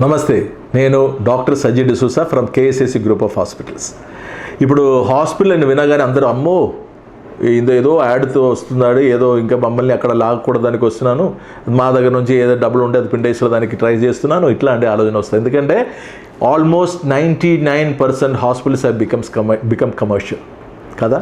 నమస్తే నేను doctor Sajji D'Souza from KSSC group of hospitals. ఇప్పుడు హాస్పిటల్ అని వినగానే అందరూ అమ్మో ఇందో ఏదో యాడ్తో వస్తున్నాడు ఏదో ఇంకా మమ్మల్ని అక్కడ లాగకూడదానికి వస్తున్నాను మా దగ్గర నుంచి ఏదో డబ్బులు ఉంటే అది పిండేసిన దానికి ట్రై చేస్తున్నాను ఇట్లాంటి ఆలోచన వస్తుంది. ఎందుకంటే almost ninety nine percent hospitals have becomes comma become commercial కదా?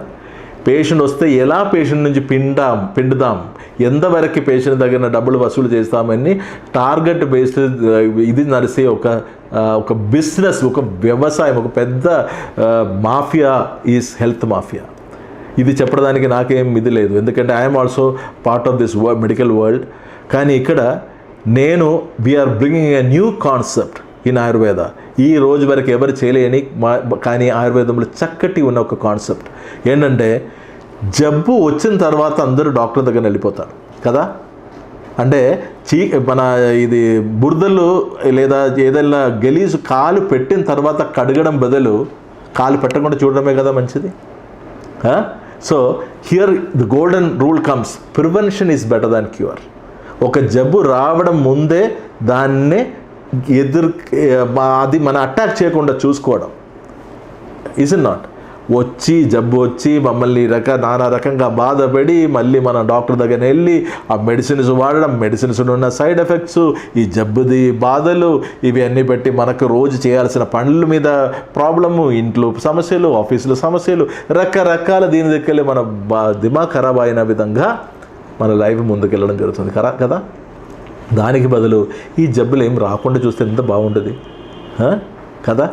పేషెంట్ వస్తే ఎలా పేషెంట్ నుంచి పిండాం పిండుదాం ఎంతవరకు పేషెంట్ దగ్గర డబ్బులు వసూలు చేస్తామని టార్గెట్ బేస్డ్ uh, ఇది నడిసే ఒక uh, ఒక బిజినెస్ ఒక వ్యవసాయం ఒక పెద్ద మాఫియా ఈజ్ హెల్త్ మాఫియా ఇది చెప్పడానికి నాకేం ఇది లేదు. ఎందుకంటే I'm also part of this medical world కానీ ఇక్కడ నేను we're bringing a new concept in Ayurveda ఈ రోజు వరకు ఎవరు చేయలేని మా కానీ ఆయుర్వేదంలో చక్కటి ఉన్న ఒక కాన్సెప్ట్. ఏంటంటే జబ్బు వచ్చిన తర్వాత అందరూ డాక్టర్ దగ్గర వెళ్ళిపోతారు. కదా? అంటే చీ మన ఇది బురదలు లేదా ఏదైనా గలీజు కాలు పెట్టిన తర్వాత కడగడం బదులు కాలు పెట్టకుండా చూడడమే కదా మంచిది? So here the golden rule comes prevention is better than cure ఒక జబ్బు రావడం ముందే దాన్నే ఎదురు అది మన అటాక్ చేయకుండా చూసుకోవడం. ఇస్ నాట్ వచ్చి జబ్బు వచ్చి మమ్మల్ని రక నానా రకంగా బాధపడి మళ్ళీ మన డాక్టర్ దగ్గర వెళ్ళి ఆ మెడిసిన్స్ వాడడం మెడిసిన్స్ ఉన్న సైడ్ ఎఫెక్ట్స్ ఈ జబ్బుది బాధలు ఇవి అన్నీ పెట్టి మనకు రోజు చేయాల్సిన పనుల మీద ప్రాబ్లము ఇంట్లో సమస్యలు ఆఫీసులో సమస్యలు రకరకాల దీని దగ్గర మన బా దిమాగ్ ఖరాబ్ అయిన విధంగా మన లైఫ్ ముందుకెళ్ళడం జరుగుతుంది. కరా కదా? దానికి బదులు ఈ జబ్బులు ఏం రాకుండా చూస్తే ఎంత బాగుంటుంది? కదా?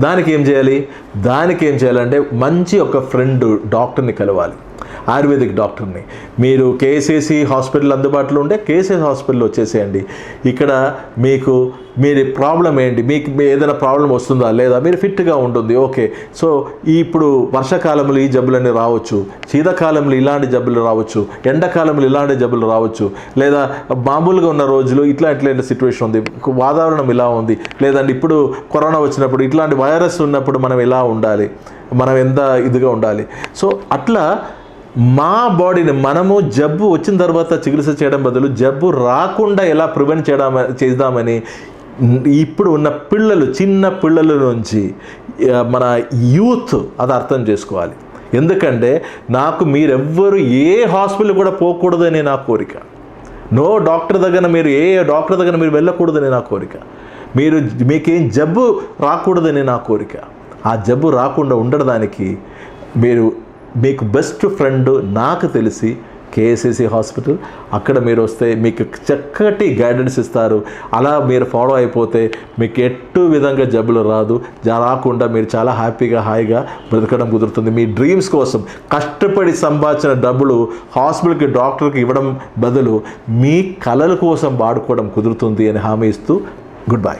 దానికి ఏం చేయాలి? దానికి ఏం చేయాలంటే మంచి ఒక ఫ్రెండ్ డాక్టర్ని కలవాలి. ఆయుర్వేదిక్ డాక్టర్ని. మీరు కేసీసీ హాస్పిటల్ అందుబాటులో ఉంటే కేసీసీ హాస్పిటల్ వచ్చేసేయండి. ఇక్కడ మీకు మీరు ప్రాబ్లం ఏంటి? మీకు మీ ఏదైనా ప్రాబ్లం వస్తుందా? లేదా మీరు ఫిట్గా ఉంటుంది ఓకే. సో ఇప్పుడు వర్షాకాలంలో ఈ జబ్బులన్నీ రావచ్చు. శీతాకాలంలో ఇలాంటి జబ్బులు రావచ్చు. ఎండాకాలంలో ఇలాంటి జబ్బులు రావచ్చు. లేదా మామూలుగా ఉన్న రోజులు ఇట్లా ఇట్లాంటి సిచ్యువేషన్ ఉంది. వాతావరణం ఇలా ఉంది. లేదంటే ఇప్పుడు కరోనా వచ్చినప్పుడు ఇట్లాంటి వైరస్ ఉన్నప్పుడు మనం ఎలా ఉండాలి? మనం ఎంత ఇదిగా ఉండాలి? సో అట్లా మా బాడీని మనము జబ్బు వచ్చిన తర్వాత చికిత్స చేయడం బదులు జబ్బు రాకుండా ఎలా ప్రివెంట్ చేయడం చేద్దామని ఇప్పుడు ఉన్న పిల్లలు చిన్న పిల్లల నుంచి మన యూత్ అది అర్థం చేసుకోవాలి. ఎందుకంటే నాకు మీరెవ్వరు ఏ హాస్పిటల్ కూడా పోకూడదని నా కోరిక. నో డాక్టర్ దగ్గర మీరు ఏ డాక్టర్ దగ్గర మీరు వెళ్ళకూడదని నా కోరిక. మీరు మీకేం జబ్బు రాకూడదని నా కోరిక. ఆ జబ్బు రాకుండా ఉండడానికి మీరు మీకు బెస్ట్ ఫ్రెండ్ నాకు తెలిసి కేఎస్ఎసి హాస్పిటల్. అక్కడ మీరు వస్తే మీకు చక్కటి గైడెన్స్ ఇస్తారు. అలా మీరు ఫాలో అయిపోతే మీకు ఎట్టు విధంగా జబ్బులు రాదు. రాకుండా మీరు చాలా హ్యాపీగా హాయిగా బ్రతకడం కుదురుతుంది. మీ డ్రీమ్స్ కోసం కష్టపడి సంపాదించిన డబ్బులు హాస్పిటల్కి డాక్టర్కి ఇవ్వడం బదులు మీ కళల కోసం వాడుకోవడం కుదురుతుంది అని హామీ ఇస్తూ గుడ్ బై